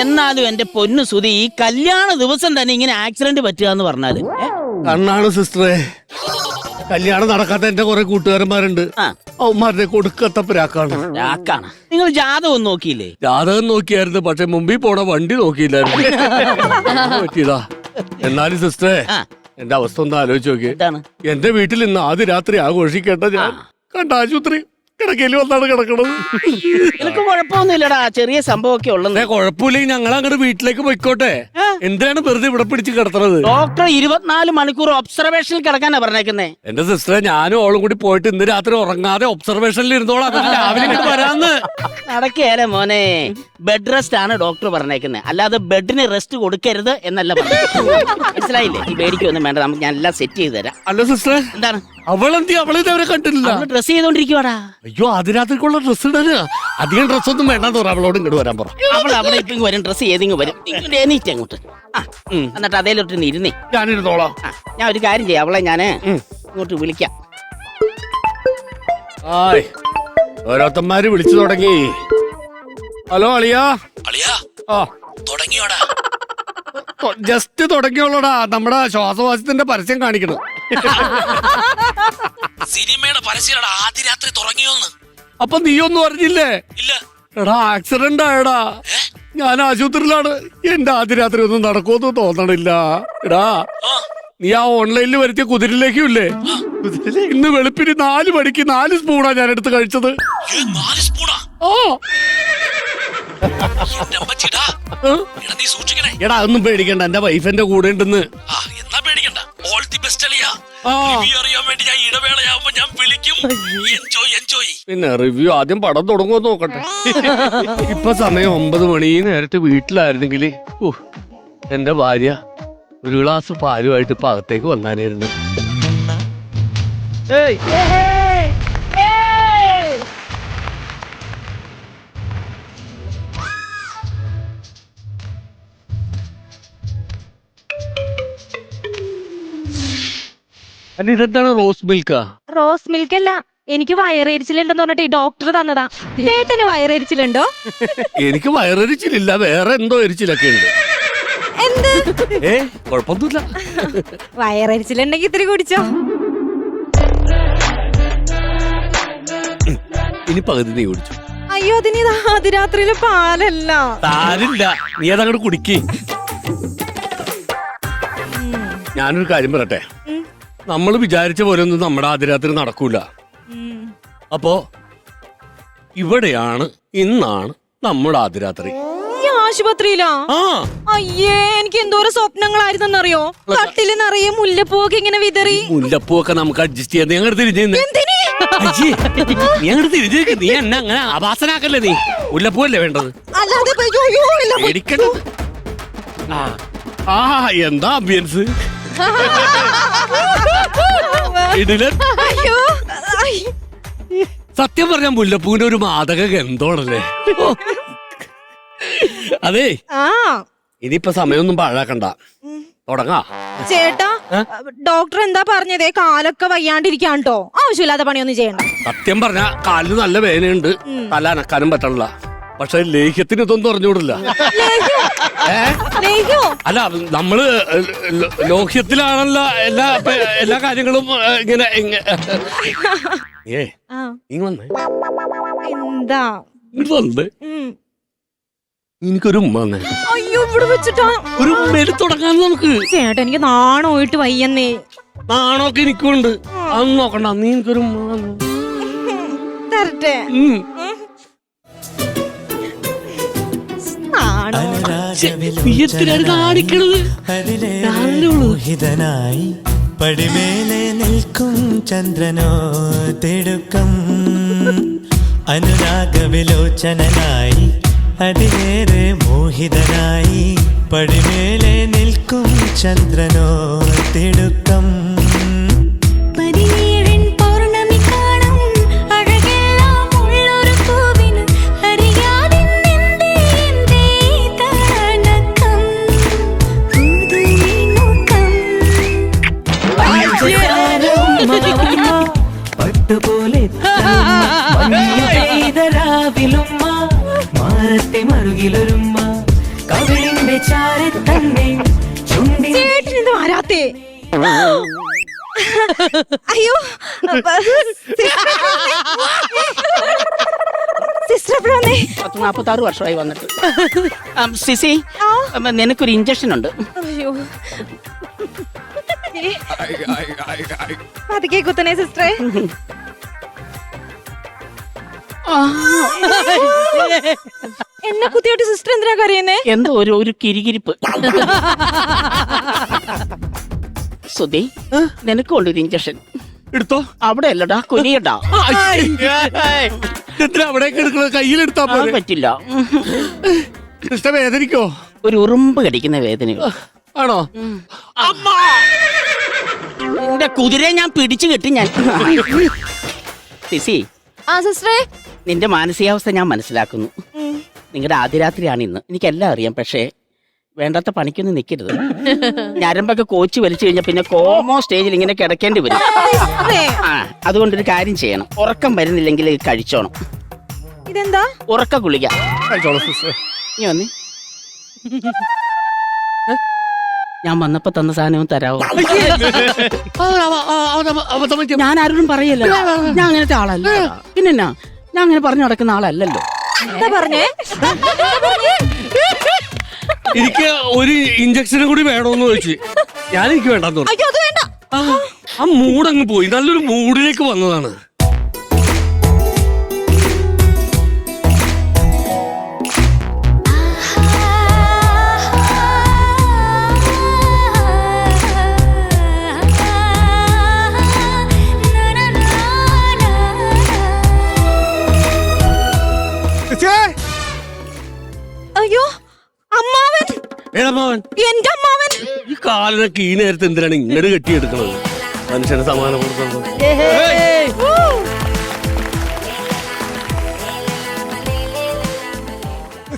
എന്നാലും എന്റെ പൊന്നു സുതി ഈ കല്യാണ ദിവസം തന്നെ ഇങ്ങനെ ആക്സിഡന്റ് പറ്റുക എന്ന് പറഞ്ഞാൽ? കണ്ണാണ് സിസ്റ്ററെ. കല്യാണം നടക്കാത്ത എന്റെ കുറെ കൂട്ടുകാരന്മാരുണ്ട്. അവന്മാരുടെ കൊടുക്കത്ത പ്രാക്കാണ്. രാക്കാണ് നിങ്ങൾ ജാതകം നോക്കിയില്ലേ? ജാതകം നോക്കിയായിരുന്നു പക്ഷെ മുമ്പിൽ പോണ വണ്ടി നോക്കിയില്ലായിരുന്നു. പറ്റിയതാ? എന്നാലും സിസ്റ്ററെ. എന്റെ അവസ്ഥ ഒന്ന് ആലോചിച്ച് നോക്കി എന്റെ വീട്ടിൽ ഇന്ന് ആദ്യ രാത്രി ആഘോഷിക്കേണ്ട ഞാൻ കണ്ട ആശുപത്രി കിടക്കയിൽ വന്നാണ് കിടക്കണത്. എനിക്ക് കുഴപ്പമൊന്നുമില്ലടാ ചെറിയ സംഭവമൊക്കെ ഉള്ളത് കുഴപ്പമില്ലെങ്കിൽ ഞങ്ങൾ അങ്ങോട്ട് വീട്ടിലേക്ക് പോയിക്കോട്ടെ. എന്തിനാണ് വെറുതെ ഇവിടെ പിടിച്ച് കിടത്തണത്? ഡോക്ടർ ഇരുപത്തിനാല് മണിക്കൂർ ഒബ്സർവേഷനിൽ കിടക്കാനാ പറഞ്ഞേക്കുന്നേ. എന്റെ സിസ്റ്ററെ ഞാനും ഓളും കൂടി പോയിട്ട് ഇന്ന് രാത്രി ഉറങ്ങാതെ ഒബ്സർവേഷനിൽ ഇരുന്നോളാം. എന്നിട്ട് രാവിലെ ഇങ്ങോട്ട് വരാന്ന്. നടക്കേല മോനെ. ബെഡ് റെസ്റ്റ് ആണ് ഡോക്ടർ പറഞ്ഞേക്കുന്നത് അല്ലാതെ ബെഡിന് റെസ്റ്റ് കൊടുക്കരുത് എന്നല്ല പറഞ്ഞത് മനസ്സിലായില്ലേ? ഈ പേടിക്കൊന്നും വേണ്ട നമുക്ക് ഞാൻ എല്ലാം സെറ്റ് ചെയ്ത് തരാം. അല്ല സിസ്റ്റർ എന്താണ്? അവളെന്തി അവളിതവരെ കണ്ടില്ല ഡ്രസ് ചെയ്തോണ്ടിരിക്കുവാടാ. അയ്യോ അതിരാത്രിക്കുള്ള രാത്രിക്കുള്ള ഡ്രസ് ഇടാന് അധികം ഡ്രസ് ഒന്നും വേണ്ടെന്ന് പറ. അവളോട് ഇങ്ങോട്ട് വരാൻ പറ. അവൾ അവിടെ ഇപ്പൊ വരും ഡ്രസ് ചെയ്തിങ്ങ് വരും. ഇങ്ങോട്ട് എണീറ്റ് അങ്ങോട്ട്. ആ. എന്നിട്ട് അതേലോട്ട് ഇരുന്നേ. ഞാനിരുന്നോളാം. ആ ഞാൻ ഒരു കാര്യം ചെയ്യാം. അവളെ ഞാൻ ഇങ്ങോട്ട് വിളിക്കാം. ആയ് ഓരോത്തന്മാര് വിളിച്ചു തുടങ്ങി. ഹലോ അളിയാ. അളിയാ ആ. തുടങ്ങിയോടാ. ജസ്റ്റ് തുടങ്ങിയോളടാ. നമ്മുടെ ശ്വാസവാസത്തിന്റെ പരസ്യം കാണിക്കണം സിനിമയുടെ പരസ്യം ആദ്യ രാത്രി തുടങ്ങിയോന്ന്. അപ്പൊ നീ ഒന്നും അറിഞ്ഞില്ലേ? ഇല്ല. എടാ ആക്സിഡന്റ് ആയടാ. ഞാൻ ആശുപത്രിയിലാണ്. എന്റെ ആദ്യ രാത്രി ഒന്നും നടക്കുമെന്ന് തോന്നണില്ല. എടാ നീ ആ ഓൺലൈനിൽ വരുത്തിയ കുതിരയിലേക്കും ഇല്ലേ? ഇന്ന് വെളുപ്പിന് നാല് മണിക്ക് നാല് സ്പൂണാ ഞാൻ എടുത്ത് കഴിച്ചത്. എന്റെ എടാ നീ സൂക്ഷിക്കണേ. എടാ അതൊന്നും പേടിക്കണ്ട. എന്റെ വൈഫ് എന്റെ കൂടെ ഉണ്ടെന്ന്. എന്നാ പേടിക്കണ്ട. ഓൾ ദി ബെസ്റ്റ് അളിയാ. റിവ്യൂ അറിയാൻ വേണ്ടി ഞാൻ ഇടവേളയാവുമ്പോ ഞാൻ വിളിക്കും. എൻജോയ് എൻജോയ് പിന്നെ റിവ്യൂ ആദ്യം പടം തുടങ്ങുമോ നോക്കട്ടെ. ഇപ്പൊ സമയം ഒമ്പത് മണി ഈ നേരത്തെ വീട്ടിലായിരുന്നെങ്കിൽ എന്റെ ഭാര്യ ഒരു ഗ്ലാസ് പാലുമായിട്ട് ഇപ്പൊ അകത്തേക്ക് വന്നാനായിരുന്നു. അല്ല ഇതെന്താണ് റോസ് മിൽക്കാ? റോസ് മിൽക്ക് അല്ല എനിക്ക് വയറേരിച്ചിലുണ്ടെന്ന് പറഞ്ഞിട്ട് ഈ ഡോക്ടർ തന്നതാ. ചേട്ടന് വയറേരിച്ചിലുണ്ടോ? എനിക്ക് വയറെരിച്ചിലില്ല വേറെ എന്തോ എരിച്ചിലൊക്കെ ഉണ്ട്. എന്ത്? ഏ കുഴപ്പമൊന്നുമില്ല. വയറേരിച്ചിലുണ്ടെങ്കിൽ ഇത്തിരി കുടിച്ചോ. ഇനി പകുതി നീ കുടിച്ചു. അയ്യോ അതിന് ഇത് പാലല്ല. താരില്ല നീ അതങ്ങോട്ട് കുടിക്കേ. ഞാനൊരു കാര്യം പറയട്ടെ. നമ്മൾ വിചാരിച്ച പോലെ ഒന്നും നമ്മുടെ അതിരാത്രി രാത്രി നടക്കൂല. അപ്പോ ഇവിടെയാണ് ഇന്നാണ് നമ്മുടെ അതിരാത്രി രാത്രി ഈ ആശുപത്രിയിലാ? ആ. അയ്യേ എനിക്ക് എന്തോരം സ്വപ്നങ്ങളായിരുന്നെന്നറിയോ? കട്ടിൽ നിറയെ മുല്ലപ്പൂവൊക്കെ ഇങ്ങനെ വിതറി. മുല്ലപ്പൂവൊക്കെ നമുക്ക് അഡ്ജസ്റ്റ് ചെയ്യാം. നീ അങ്ങോട്ട് തിരിഞ്ഞു നിന്ന്. എന്തിന്? അയ്യേ, നീ തിരിഞ്ഞു. നീ എന്നെ അങ്ങനെ ആഭാസനാക്കല്ലേ നീ? മുല്ലപ്പൂവല്ലേ വേണ്ടത്? അല്ലാതെ ഇപ്പൊ അയ്യോ, അയ്യോ, ഇല്ല. പേടിക്കണ്ട. ആ. ആ എന്താ ആംബിയൻസ് ഇടിലൻ അയ്യോ. ഐ. സത്യം പറഞ്ഞാൽ മുല്ലപ്പൂവിന്റെ ഒരു മാതക ഗന്ധമാണല്ലേ? ഓ. അതേ. ആ. ഇനിയിപ്പൊ സമയമൊന്നും പാഴാക്കണ്ട. തുടങ്ങാ. ചേട്ടാ ഡോക്ടർ എന്താ പറഞ്ഞതേ? കാലൊക്കെ വയ്യാണ്ടിരിക്കാണ്ടോ ആവശ്യമില്ലാത്ത പണിയൊന്നും ചെയ്യണ്ട. സത്യം പറഞ്ഞ കാലിന് നല്ല വേദനയുണ്ട്. തല അനക്കാനും പറ്റണില്ല. പക്ഷെ ലേഹ്യത്തിന് ഇതൊന്നും അറിഞ്ഞൂടില്ല? അല്ല നമ്മൾ ലോഹ്യത്തിലാണല്ലോ എല്ലാ എല്ലാ കാര്യങ്ങളും ഇങ്ങനെ ഏ എന്താ? വന്നേ. എനിക്കൊരു ഉമ്മ വന്നേ. അയ്യോ ഇവിടെ വെച്ചിട്ടാ. ഒരു മെരു തുടങ്ങാൻ നമുക്ക്. ചേട്ടാ എനിക്ക് നാണോയിട്ട് വയ്യന്നേ. നാണൊക്കെ എനിക്കുണ്ട്. അന്ന് നോക്കണ്ട നീ എനിക്കൊരു ഉമ്മ. തരട്ടെ. ഉം. നാണോ നീ എന്തിനാണ് കാണിക്കണത്? മോഹിതനായി പടിമേലെ നിൽക്കും ചന്ദ്രനോ തിടുക്കം. അനുരാഗവിലോചനായി അതിലേറെ മോഹിതനായി പടിമേലെ നിൽക്കും ചന്ദ്രനോ തിടുക്കം. അയ്യോ സിസ്റ്റർ എപ്പോഴാ വന്നേ പത്ത് നാൽപ്പത്തി ആറ് വർഷമായി വന്നിട്ട്. ആം, സിസി അമ്മ, നിനക്കൊരു ഇഞ്ചക്ഷൻ ഉണ്ട് അയ്യോ പതുക്കെ കുത്തണേ സിസ്റ്ററെ. എന്നെ കുത്തിയോട്ട് സിസ്റ്റർ എന്തിനാ കരയുന്നേ? എന്തോ ഒരു ഒരു കിരികിരിപ്പ്. സുധി നിനക്കുണ്ട് ഒരു ഇഞ്ചക്ഷൻ എടുത്തോ? അവിടെ അല്ലടാ കുനിയടാ എന്തിനാ അവിടേക്ക് എടുക്കുന്നത് കയ്യിലെടുത്താ ആ, പോലെ പറ്റില്ല. സിസ്റ്റർ വേദനിക്കോ? ഒരു ഉറുമ്പ് കടിക്കുന്ന വേദനയോ ആണോ? എന്റെ കുതിരയെ ഞാൻ പിടിച്ചു കെട്ടി ഞാൻ. സിസി ആ സിസ്റ്ററേ നിന്റെ മാനസികാവസ്ഥ ഞാൻ മനസ്സിലാക്കുന്നു. നിങ്ങളുടെ ആദ്യരാത്രിയാണ് ഇന്ന്. എനിക്കെല്ലാം അറിയാം പക്ഷേ വേണ്ടാത്ത പണിക്കൊന്നും നിൽക്കരുത് ഞരമ്പൊക്കെ കോച്ച് വലിച്ചു കഴിഞ്ഞാൽ പിന്നെ കോമോ സ്റ്റേജിൽ ഇങ്ങനെ കിടക്കേണ്ടി വരും. ആ അതുകൊണ്ടൊരു കാര്യം ചെയ്യണം. ഉറക്കം വരുന്നില്ലെങ്കിൽ കഴിച്ചോണം. ഇതെന്താ? ഉറക്ക ഗുളിക. നീ വന്നേ. ഞാൻ വന്നപ്പോ തന്ന സാധനവും തരാവോ? ഞാൻ ആരോടും പറയല്ലോ ഞാൻ അങ്ങനത്തെ ആളല്ല പിന്നെന്നാ? ഞാൻ അങ്ങനെ പറഞ്ഞു നടക്കുന്ന ആളല്ലല്ലോ. എന്താ പറഞ്ഞേ? എനിക്ക് ഒരു ഇഞ്ചക്ഷനും കൂടി വേണമെന്ന് ചോദിച്ചു. ഞാൻ എനിക്ക് വേണ്ടെന്ന് പറഞ്ഞു. അയ്യോ അത് വേണ്ട. ആ, മൂഡ് മൂടങ്ങ് പോയി. നല്ലൊരു മൂഡിലേക്ക് വന്നതാണ്. അയ്യോ അമ്മാവൻ. എന്റെ അമ്മാവൻ. ഈ കാലിനൊക്കെ ഈ നേരത്തെ എന്തിനാണ് ഇങ്ങോട്ട് കെട്ടിയെടുക്കണത്? മനുഷ്യന് സമാനം കൊടുക്കുന്നത്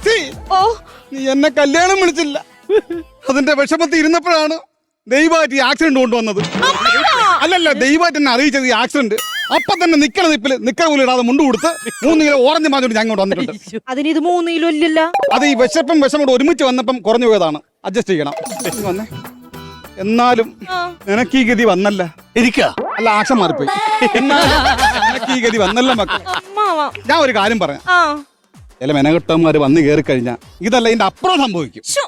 സി, ഓ. നീ എന്നെ കല്യാണം വിളിച്ചില്ല. അതിന്റെ വിഷമത്തിൽ ഇരുന്നപ്പോഴാണ് ദൈവമായിട്ട് ഈ ആക്സിഡന്റ് കൊണ്ടുവന്നത്. അല്ലല്ല ദൈവമായിട്ട് എന്നെ അറിയിച്ചത് ഈ ആക്സിഡന്റ് അപ്പൊ തന്നെ നിക്കണ നിപ്പിൽ നിക്കണ പോലും ഇടാതെ മുണ്ട് കൊടുത്ത് മൂന്ന് കിലോ ഓറഞ്ച് മാഞ്ഞോണ്ട് ഞാൻ ഇങ്ങോട്ട് വന്നിട്ടുണ്ട്. അതിന് ഇത് മൂന്ന് കിലോ ഇല്ലല്ല. അത് ഈ വിശപ്പും വിഷം കൂടെ ഒരുമിച്ച് വന്നപ്പം കുറഞ്ഞു പോയതാണ്. അഡ്ജസ്റ്റ് ചെയ്യണം. ഇങ്ങ് വന്നേ. എന്നാലും നിനക്ക് ഈ ഗതി വന്നല്ല. ഇരിക്കാ. അല്ല ആക്ഷൻ മാറിപ്പോയി. എന്നാലും നിനക്ക് ഈ ഗതി വന്നല്ല മക്കൾ അമ്മാവ. ഞാൻ ഒരു കാര്യം പറയാം. ആ. ചില മെനകെട്ടന്മാര് വന്ന് കയറി കഴിഞ്ഞാൽ ഇതല്ല ഇതിന്റെ അപ്പുറം സംഭവിക്കും. ശ്ശോ.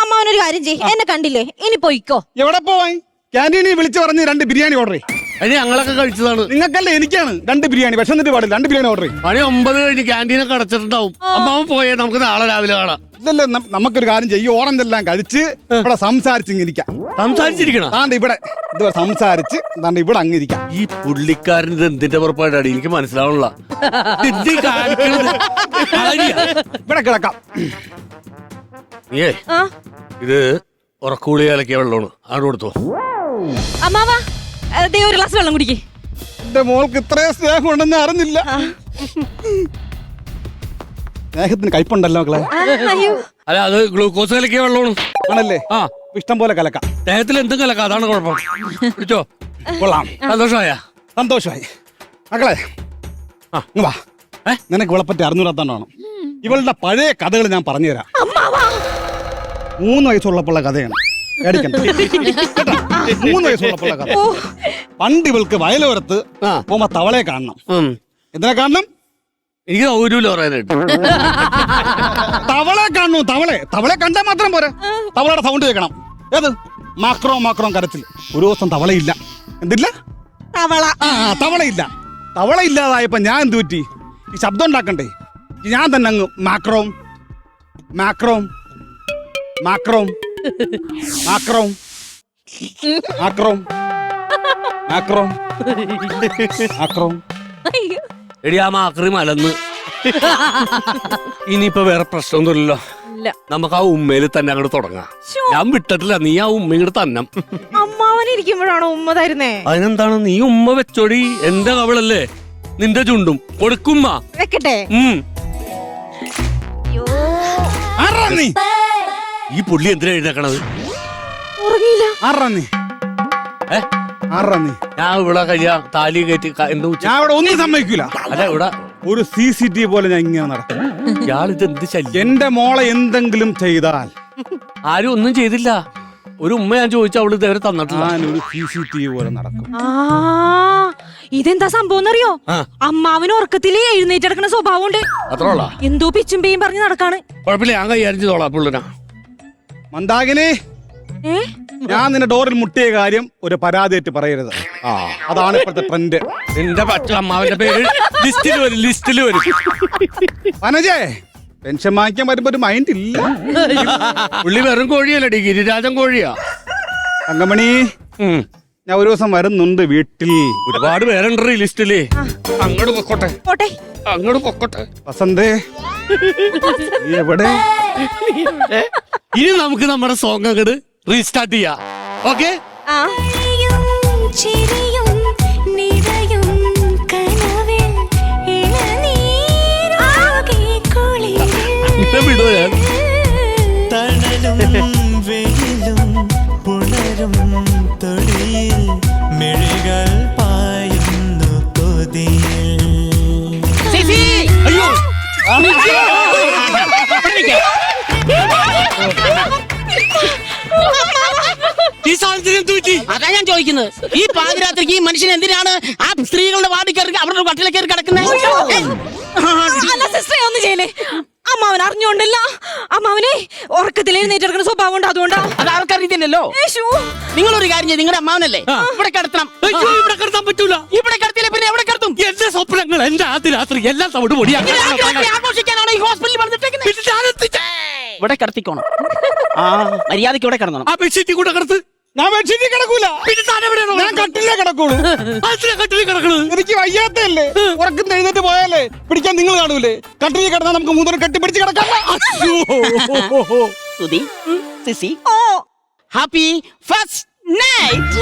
അമ്മാവനൊരു കാര്യം ചെയ്യ്. എന്നെ കണ്ടില്ലേ? ഇനി പോയിക്കോ. എവിടെ പോവാൻ? ക്യാന്റീനിൽ വിളിച്ചു പറഞ്ഞ് രണ്ട് ബിരിയാണി ഓർഡർ ചെയ്യും. അതിന് ഞങ്ങളൊക്കെ കഴിച്ചതാണ്. നിങ്ങൾക്കല്ല എനിക്കാണ്. രണ്ട് ബിരിയാണി. പക്ഷെ എന്നിട്ട് പാടില്ല. രണ്ട് ബിരിയാണി ഓർഡർ ചെയ്യും. മണി ഒമ്പത് കഴിഞ്ഞ് ക്യാന്റീനൊക്കെ അടച്ചിട്ടുണ്ടാവും. അമ്മാവൻ പോയേ നമുക്ക് നാളെ രാവിലെ കാണാം. ഇല്ലല്ല നം- നമുക്കൊരു കാര്യം ചെയ്യും. ഓറഞ്ച് എല്ലാം കഴിച്ച് ഇവിടെ സംസാരിച്ച് ഇങ്ങിരിക്കാം സംസാരിച്ചിരിക്കണ? താണ്ട് ഇവിടെ ഇതുവരെ സംസാരിച്ച് താണ്ട് ഇവിടെ അങ്ങിരിക്കാം ഈ പുള്ളിക്കാരൻ ഇത് എന്തിന്റെ പുറപ്പാടാണ് എനിക്ക് മനസ്സിലാവണില്ല. ഇത് ഈ കാണിക്കണത് കാര്യാ? ഇവിടെ കിടക്കാം. നീയേ ആ. ഇത് ഉറക്കൂളി അലക്കിയ വെള്ളമാണ് കൊടുത്തോ? അമ്മാവ. ദേ ഒരു ഗ്ലാസ് വെള്ളം കുടിക്കേ. എന്റെ മോൾക്ക് ഇത്രയും സ്നേഹം ഉണ്ടെന്ന് അറിഞ്ഞില്ല. സ്നേഹത്തിന് കയ്പുണ്ടല്ലോ മക്കളെ. അയ്യോ. അല്ല അത് ഗ്ലൂക്കോസ് കലക്കിയ വെള്ളമാണ്. ആണല്ലേ? ആ. ഇഷ്ടം പോലെ കലക്കാം. ദേഹത്തിൽ എന്തും കലക്കാം അതാണ് കുഴപ്പം. കുടിച്ചോ? കൊള്ളാം. സന്തോഷമായ? സന്തോഷമായി. മക്കളെ ആ. ഇങ്ങ് വാ. ഏ? നിനക്ക് ഇവളെ പറ്റി അറിഞ്ഞൂടാത്തോണ്ടാണ് ഇവളുടെ പഴയ കഥകൾ ഞാൻ പറഞ്ഞുതരാം. മൂന്ന് വയസ്സുള്ളപ്പോഴുള്ള കഥയാണ്. പേടിക്കണ്ട. കേട്ടോ? മൂന്ന് വയസ്സുള്ളപ്പോഴുള്ള കഥ പണ്ട് ഇവൾക്ക് വയലോരത്ത് ആ. പോകുമ്പോ തവളയെ കാണണം. ഉം. എന്തിനാ കാണണം? എനിക്ക് സൗകര്യമില്ല പറയാനായിട്ട്. തവളെ കാണണു തവളെ. തവളെ കണ്ടാൽ മാത്രം പോരെ. തവളയുടെ സൗണ്ട് കേൾക്കണം. ഏത്? മാക്രോ മാക്രോ കരച്ചിൽ ഒരു ദിവസം തവളയില്ല. എന്തില്ല? തവള. ആ തവളയില്ല. തവള ഇല്ലാതായപ്പോ ഞാൻ എന്ത് പറ്റി? ഈ ശബ്ദം ഉണ്ടാക്കണ്ടേ? ഞാൻ തന്നെ അങ്ങ് മാക്രോം മാക്രോം മാക്രോം. മാക്രോം മാക്രോം മാക്രോം മാക്രോം എടി ആ മാക്രി മലന്ന്. ഇനിയിപ്പോ വേറെ പ്രശ്നമൊന്നുമില്ലല്ലോ. നമുക്ക് ആ ഉമ്മയിൽ തന്നെ അങ്ങോട്ട് തുടങ്ങാം. ഞാൻ വിട്ടിട്ടില്ല നീ ആ ഉമ്മ ഇങ്ങോട്ട് തന്നെ അമ്മാവനിരിക്കുമ്പോഴാണോ ഉമ്മ തരുന്നേ? അതിനെന്താണ് നീ ഉമ്മ വെച്ചോടി എന്റെ കവളല്ലേ നിന്റെ ചുണ്ടും. കൊടുക്കുമ്മ. വെക്കട്ടെ. ഉം. നീ? ഈ പുള്ളി എന്തിനാ എഴുന്നേക്കണത്? ഉറങ്ങിയില്ല. ആറാ നീ ഏ? ആറാ ഞാൻ ഇവിടെ കഴിയാ താലി കയറ്റി ക- എന്താ ഉച്ച ഞാൻ ഇവിടെ ഒന്നും സമ്മതിക്കൂല. അല്ല ഇവിടെ ഒരു സി സി ടി പോലെ ഞാൻ ഇങ്ങനെ നടക്കും. ഇയാളിത് എന്ത് ശല്യം? എന്റെ മോളെ എന്തെങ്കിലും ചെയ്താൽ. ആരും ഒന്നും ചെയ്തില്ല. ഒരു ഉമ്മ ഞാൻ ചോദിച്ചു അവൾ ഇതുവരെ തന്നിട്ടില്ല. ഞാനൊരു സി സി ടി പോലെ നടക്കും. ആ ഇതെന്താ സംഭവം എന്നറിയോ ആ. അമ്മാവിന് ഉറക്കത്തിൽ എഴുന്നേറ്റെടുക്കുന്ന സ്വഭാവം ഉണ്ട് അത്ര ഉള്ള? എന്തോ പിച്ചും പേയും പറഞ്ഞ് നടക്കാണ്. കുഴപ്പമില്ല ഞാൻ കൈകാര്യം ചെയ്തോളാം പുള്ളിനാ. മന്ദാകിനി? ഞാൻ നിന്റെ ഡോറിൽ മുട്ടിയ കാര്യം ഒരു പരാതിയായിട്ട് പറയരുത്. ആ അതാണ് ഇപ്പോഴത്തെ ട്രെൻഡ് നിന്റെ പറ്റ അമ്മാവന്റെ പേര് ലിസ്റ്റിൽ വരും ലിസ്റ്റിൽ വരും. വനജേ പെൻഷൻ വാങ്ങിക്കാൻ വരുമ്പോ ഒരു മൈൻഡ് ഇല്ല. പുള്ളി വെറും കോഴിയല്ലടി ഗിരിരാജൻ കോഴിയാ. തങ്കമണി ഉം. ഞാൻ ഒരു ദിവസം വരുന്നുണ്ട് വീട്ടിൽ. ഒരുപാട് പേരുണ്ട് ഈ ലിസ്റ്റിൽ. അങ്ങോട്ട് പൊക്കോട്ടെ. പോട്ടെ. അങ്ങോട്ട് പൊക്കോട്ടെ. വസന്തേ നീ എവിടെ? ഇനി നമുക്ക് നമ്മുടെ സോങ് അങ്ങോട്ട് റീസ്റ്റാർട്ട് ചെയ്യാം. ഓക്കെ ആ. ഈ സാധനത്തിന് തൂറ്റി അതാ ഞാൻ ചോദിക്കുന്നത്. ഈ പാതിരാത്രിക്ക് ഈ മനുഷ്യൻ എന്തിനാണ് ആ സ്ത്രീകളുടെ വാർഡിൽ കയറി അവരുടെ കട്ടിലെ കയറി കിടക്കുന്നത്? സിസ്റ്ററെ ഒന്ന് ചെയ്യലേ അമ്മാവൻ അറിഞ്ഞോണ്ടല്ല. അമ്മാവനെ ഉറക്കത്തിൽ എഴുന്നേറ്റെടുക്കുന്ന സ്വഭാവം ഉണ്ട് അതുകൊണ്ടാ. അത് ആൾക്കറിയില്ലല്ലോ നിങ്ങൾ ഒരു കാര്യം ചെയ്ത് നിങ്ങളുടെ അമ്മാവനല്ലേ? ഇവിടെ കിടത്തണം. അയ്യോ ഇവിടെ കിടത്താൻ പറ്റൂല. ഇവിടെ കിടത്തില്ല പിന്നെ എവിടെ കിടത്തും? എന്റെ സ്വപ്നങ്ങൾ എന്റെ ആദ്യ രാത്രി എല്ലാം തവിട് പൊടിയാണ് ആഘോഷിക്കാനാണ് ഈ ഹോസ്പിറ്റലിൽ എത്തിച്ചേ. ഇവിടെ കിടത്തിക്കോണം. ആ മര്യാദയ്ക്ക് ഇവിടെ കിടന്നോണം. ആ ബെഡ്ഷീറ്റ് കൂടെ കിടത്ത്. ഞാൻ ബെഡ്ഷീറ്റിൽ കിടക്കൂല. പിന്നെ താൻ എവിടെയാണ് ഞാൻ കട്ടിലേ കിടക്കുള്ളൂ. കട്ടിലിൽ കിടക്കണത്? എനിക്ക് വയ്യാത്തല്ലേ ഉറക്കം എഴുന്നേറ്റ് പോയാലേ പിടിക്കാൻ നിങ്ങൾ കാണൂലേ? കട്ടിലിൽ കിടന്നാൽ നമുക്ക് മൂന്നര കെട്ടി പിടിച്ച് കിടക്കാം. സുധി സിസി. ഓ. Happy first night.